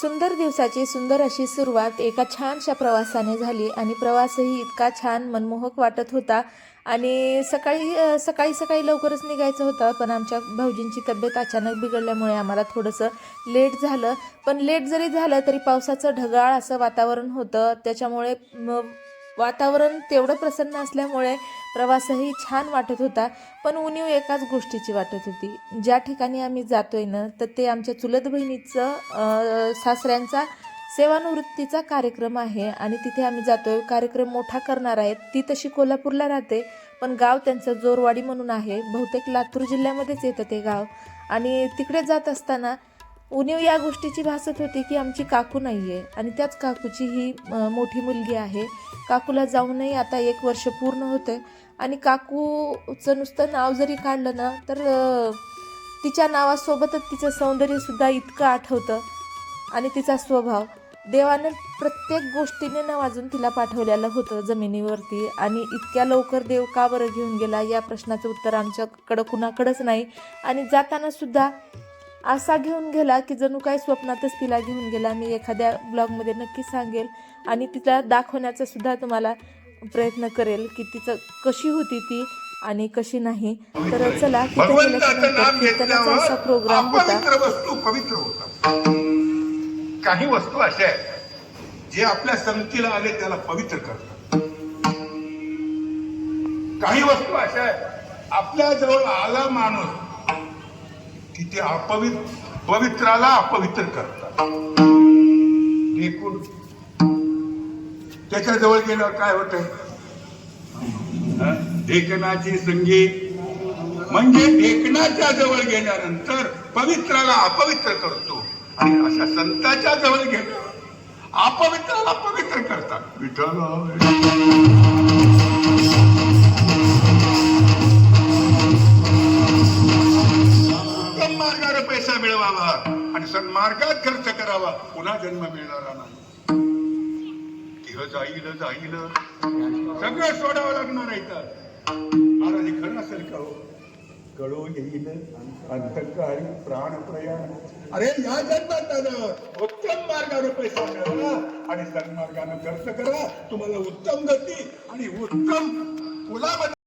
सुंदर दिवसाची सुंदर अशी सुरुवात एका छानशा प्रवासाने झाली आणि प्रवासही इतका छान मनमोहक वाटत होता. आणि सकाळी सकाळी सकाळी लवकरच निघायचं होतं पण आमच्या भाऊजींची तब्येत अचानक बिघडल्यामुळे आम्हाला थोडंसं लेट झालं. पण लेट जरी झालं तरी पावसाचं ढगाळ असं वातावरण होतं. त्याच्यामुळे वातावरण तेवढं प्रसन्न असल्यामुळे प्रवासही छान वाटत होता पण उणीव एकाच गोष्टीची वाटत होती. ज्या ठिकाणी आम्ही जातोय ना तर ते आमच्या चुलत बहिणीचं सासऱ्यांचा सेवानिवृत्तीचा कार्यक्रम आहे आणि तिथे आम्ही जातोय. कार्यक्रम मोठा करणार आहेत. ती तशी कोल्हापूरला राहते पण गाव त्यांचं जोरवाडी म्हणून आहे. बहुतेक लातूर जिल्ह्यामध्येच येतं ते गाव. आणि तिकडे जात असताना उणीव या गोष्टीची भासत होती की आमची काकू नाही आहे आणि त्याच काकूची ही मोठी मुलगी आहे. काकूला जाऊनही आता एक वर्ष पूर्ण होतं आणि काकूचं नुसतं नाव जरी काढलं ना तर तिच्या नावासोबतच तिचं सौंदर्यसुद्धा इतकं आठवतं. आणि तिचा स्वभाव. देवानं प्रत्येक गोष्टीने नवाजून तिला पाठवलेलं होतं जमिनीवरती. आणि इतक्या लवकर देव का बरं घेऊन गेला या प्रश्नाचं उत्तर आमच्याकडं कुणाकडंच नाही. आणि जाताना सुद्धा असा घेऊन गेला की जणू काय स्वप्नातच तिला घेऊन गेला. मी एखाद्या ब्लॉगमध्ये नक्की सांगेल आणि तिला दाखवण्याचा सुद्धा तुम्हाला प्रयत्न करेल की तिचं कशी होती ती आणि कशी नाही. तर चला कीर्तनाचा असा प्रोग्राम होता. पवित्र होतात काही वस्तू अशा आहेत जे आपल्या संगतीला आले त्याला पवित्र करतात. काही वस्तू अशा आहेत. आपल्या जवळ आला माणूस की ते अपवित्र पवित्राला अपवित्र करतात. एकूण. त्याच्याजवळ गेल्यावर काय होत एकनाची संगीत म्हणजे ढेकणाच्या जवळ गेल्यानंतर पवित्राला अपवित्र करतो. आणि अशा संताच्या जवळ गेल्यावर अपवित्राला पवित्र करतात. विठ्ठल उत्तम मार्गाने पैसा मिळवावा आणि सन्मार्गात खर्च करावा पुन्हा जन्म मिळणारा नाही. जाईल जाईल. सगळं सोडावं लागणार आहे तर महाराज खरं असेल का हो? कळू येईल अंतकारी प्राण प्रयाण. अरे या जन्मात उत्तम मार्गाने पैसा मिळवा आणि सन्मार्गाने खर्च करा. तुम्हाला उत्तम गती आणि उत्तम मुलामध्ये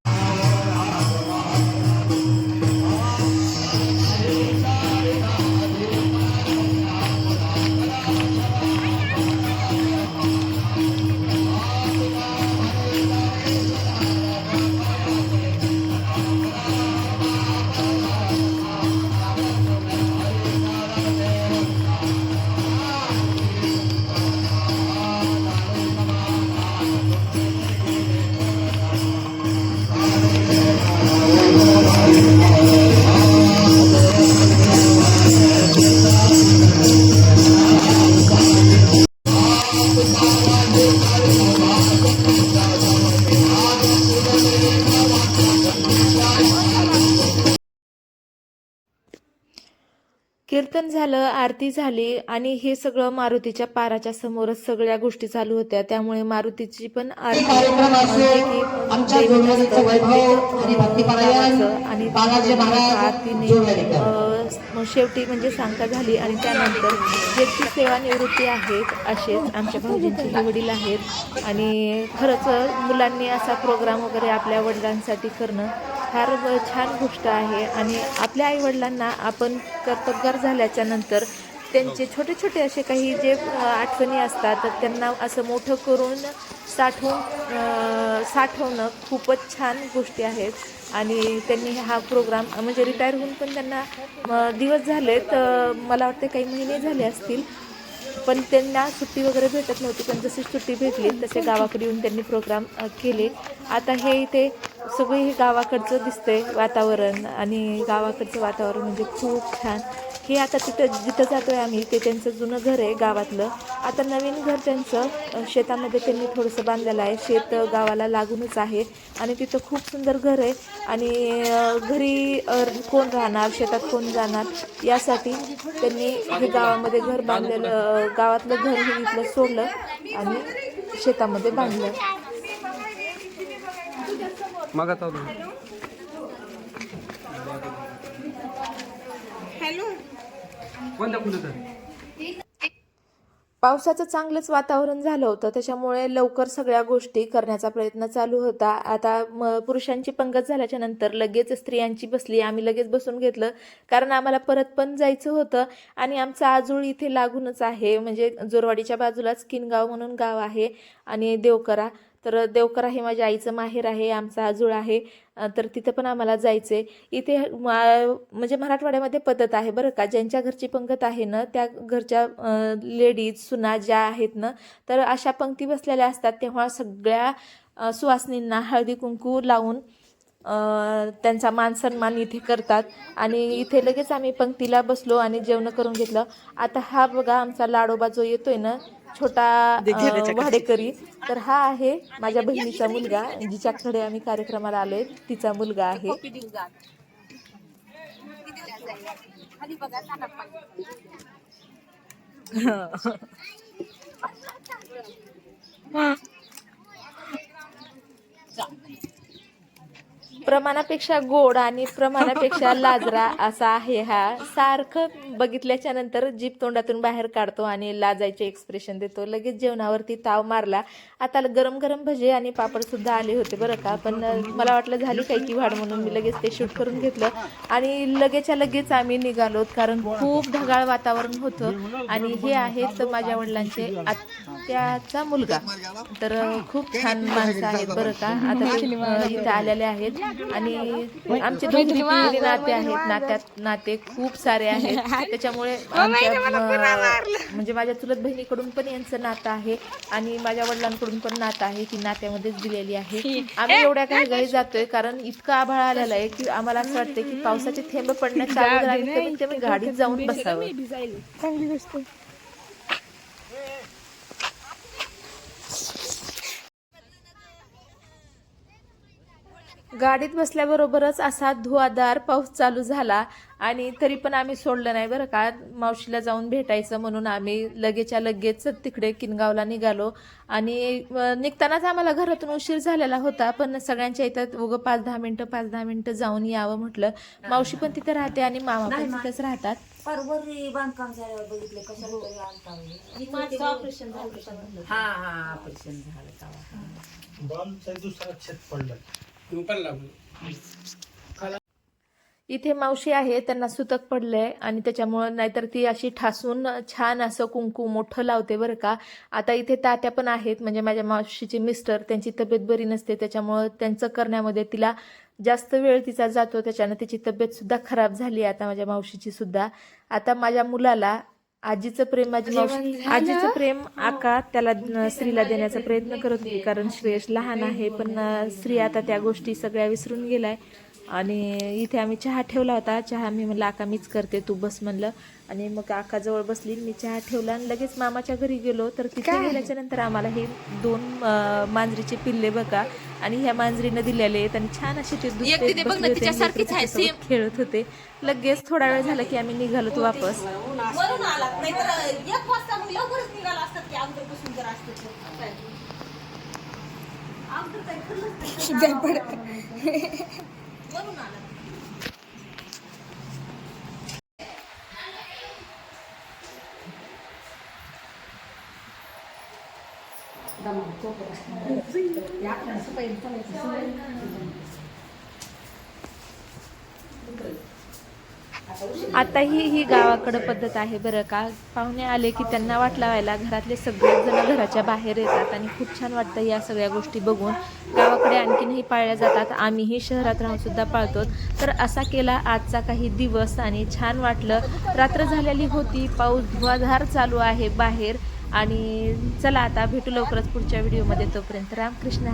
झालं आरती झाली आणि हे सगळं मारुतीच्या पाराच्या समोरच सगळ्या गोष्टी चालू होत्या. त्यामुळे मारुतीची पण आरती आणि आरतीने शेवटी म्हणजे सांगता झाली आणि त्यानंतर ज्यांची सेवानिवृत्ती आहेत असेच आमच्या भाऊजींचे वडील आहेत. आणि खरंच मुलांनी असा प्रोग्राम वगैरे आपल्या वडिलांसाठी करणं फार छान गोष्ट आहे आणि आपल्या आईवडिलांना आपण कर्तबगार झाल्याच्यानंतर त्यांचे छोटे छोटे असे काही जे आठवणी असतात तर त्यांना असं मोठं करून साठवून साठवणं खूपच छान गोष्टी आहेत. आणि त्यांनी हा प्रोग्राम म्हणजे रिटायर होऊन पण त्यांना दिवस झाले तर मला वाटते काही महिने झाले असतील पण त्यांना सुट्टी वगैरे भेटत नव्हती पण जशी सुट्टी भेटली तसे गावाकडे येऊन त्यांनी प्रोग्राम केले. आता हे इथे सगळे हे गावाकडचं दिसतंय वातावरण आणि गावाकडचं वातावरण म्हणजे खूप छान. हे आता तिथं जिथं जातो आहे आम्ही ते त्यांचं जुनं घर आहे गावातलं. आता नवीन घर त्यांचं शेतामध्ये त्यांनी थोडंसं बांधलेलं आहे. शेत गावाला लागूनच आहे. आणि तिथं खूप सुंदर घर आहे. आणि घरी कोण राहणार शेतात कोण जाणार यासाठी त्यांनी हे गावामध्ये घर बांधलेलं गावातलं घर हे इथलं सोडलं आणि शेतामध्ये बांधलं. मग आता पावसाचं चांगलंच वातावरण झालं होतं त्याच्यामुळे लवकर सगळ्या गोष्टी करण्याचा प्रयत्न चालू होता. आता म पुरुषांची पंगत झाल्याच्यानंतर लगेच स्त्रियांची बसली आम्ही लगेच बसून घेतलं. कारण आम्हाला परत पण जायचं होतं आणि आमचं आजूळ इथे लागूनच आहे. म्हणजे जोरवाडीच्या बाजूलाच किनगाव म्हणून गाव आहे आणि देवकरा. तर देवकरा हे माझ्या आईचं माहेर आहे आमचा आजूळ आहे तर तिथं पण आम्हाला जायचं आहे इथे मा- म्हणजे मराठवाड्यामध्ये पद्धत आहे बरं का. ज्यांच्या घरची पंगत आहे ना त्या घरच्या लेडीज सुना ज्या आहेत ना तर अशा पंक्ती बसलेल्या असतात. तेव्हा सगळ्या सुवासनींना हळदी कुंकू लावून त्यांचा मान सन्मान इथे करतात. आणि इथे लगेच आम्ही पंक्तीला बसलो आणि जेवण करून घेतलं. आता हा बघा आमचा लाडोबा जो येतोय ना छोटा भाडेकरी तर हा आहे माझ्या बहिणीचा मुलगा. जिच्याकडे आम्ही कार्यक्रमाला आलोय तिचा मुलगा आहे. प्रमाणापेक्षा गोड आणि प्रमाणापेक्षा लाजरा असा आहे हा. सारखं बघितल्याच्या नंतर जीभ तोंडातून बाहेर काढतो आणि लाजायचे एक्सप्रेशन देतो. लगेच जेवणावरती ताव मारला. आता गरम गरम भजे आणि पापड सुद्धा आले होते बरं का. पण मला वाटलं झाली काही की वाढ म्हणून मी लगेच ते शूट करून घेतलं. आणि लगेचच्या लगेच आम्ही निघालो कारण खूप ढगाळ वातावरण होतं. आणि हे आहेत माझ्या वडिलांचे आत्याचा मुलगा. तर खूप छान माणसं आहेत बरं का. आता इथे आलेले आहेत. आणि आमचे नाते आहेत नात्यात नाते खूप सारे आहेत. त्याच्यामुळे अं, म्हणजे माझ्या चुलत बहिणीकडून पण यांचं नातं आहे आणि माझ्या वडिलांकडून पण नातं आहे ती नात्यामध्येच दिलेली आहे. आम्ही एवढ्या काही घरी जातोय कारण इतकं आभाळ आलेलं आहे की आम्हाला असं वाटतं की पावसाचे थेंब पडण्याच्या अगोदर आम्ही कमीत कमी गाडीत जाऊन बसावं. चांगली गोष्ट गाडीत बसल्याबरोबरच असा धुवाधार पाऊस चालू झाला. आणि तरी पण आम्ही सोडलं नाही बरं का. मावशीला जाऊन भेटायचं म्हणून आम्ही लगेच्या लगेच तिकडे किनगावला निघालो. आणि निघतानाच आम्हाला घरातून उशीर झालेला होता. पण सगळ्यांच्या इथं उगं पाच दहा मिनटं पाच दहा मिनटं जाऊन यावं म्हटलं. मावशी पण तिथे राहते आणि मामा पण तिथेच राहतात. बांधकाम झाल्यावर बघितलं कशाला आलता म्हणे. ऑपरेशन झालं हा हा ऑपरेशन झालं दुसरा पडला पण लागलो इथे मावशी आहे त्यांना सुतक पडलंय आणि त्याच्यामुळं नाहीतर ती अशी ठासून छान असं कुंकू मोठं लावते बरं का. आता इथे तात्या पण आहेत म्हणजे माझ्या मावशीचे मिस्टर त्यांची तब्येत बरी नसते त्याच्यामुळं त्यांचं करण्यामध्ये तिला जास्त वेळ तिचा जातो त्याच्यानं तिची तब्येत सुद्धा खराब झाली आता माझ्या मावशीची सुद्धा. आता माझ्या मुलाला आजीचं प्रेम माझी मावशी आजीचं प्रेम आका त्याला स्त्रीला देण्याचा प्रयत्न करत होती. कारण श्रेयश लहान आहे पण स्त्री आता त्या गोष्टी सगळ्या विसरून गेलाय. आणि इथे आम्ही चहा ठेवला होता. चहा मी म्हणलं आका मीच करते तू बस म्हणलं. आणि मग आकाजवळ बसली. मी चहा ठेवला आणि लगेच मामाच्या घरी गेलो. तर तिथे गेल्याच्यानंतर आम्हाला हे दोन मांजरीचे पिल्ले बघा आणि ह्या मांजरीनं दिलेले आहेत आणि छान असे ते खेळत होते. लगेच थोडा वेळ झाला की आम्ही निघालो तो वापस. वरून आलात नाहीतर एक वाजता मग लवकरच निघाला असतात की अगोदरपासून जर असतं तर. अगोदर काही खरंच नाही. वरून आलात. आता ही ही गावाकडं पद्धत आहे बरं का. पाहुणे आले की त्यांना वाट लावायला घरातले सगळेच जण घराच्या बाहेर येतात आणि खूप छान वाटतं या सगळ्या गोष्टी बघून. गावाकडे आणखीनही पाळल्या जातात. आम्हीही शहरात राहून सुद्धा पाळतो. तर असा केला आजचा काही दिवस आणि छान वाटलं. रात्र झालेली होती. पाऊस धुवाधार चालू आहे बाहेर. आणि चला आता भेटू लवकरच पुढच्या व्हिडिओमध्ये तोपर्यंत रामकृष्ण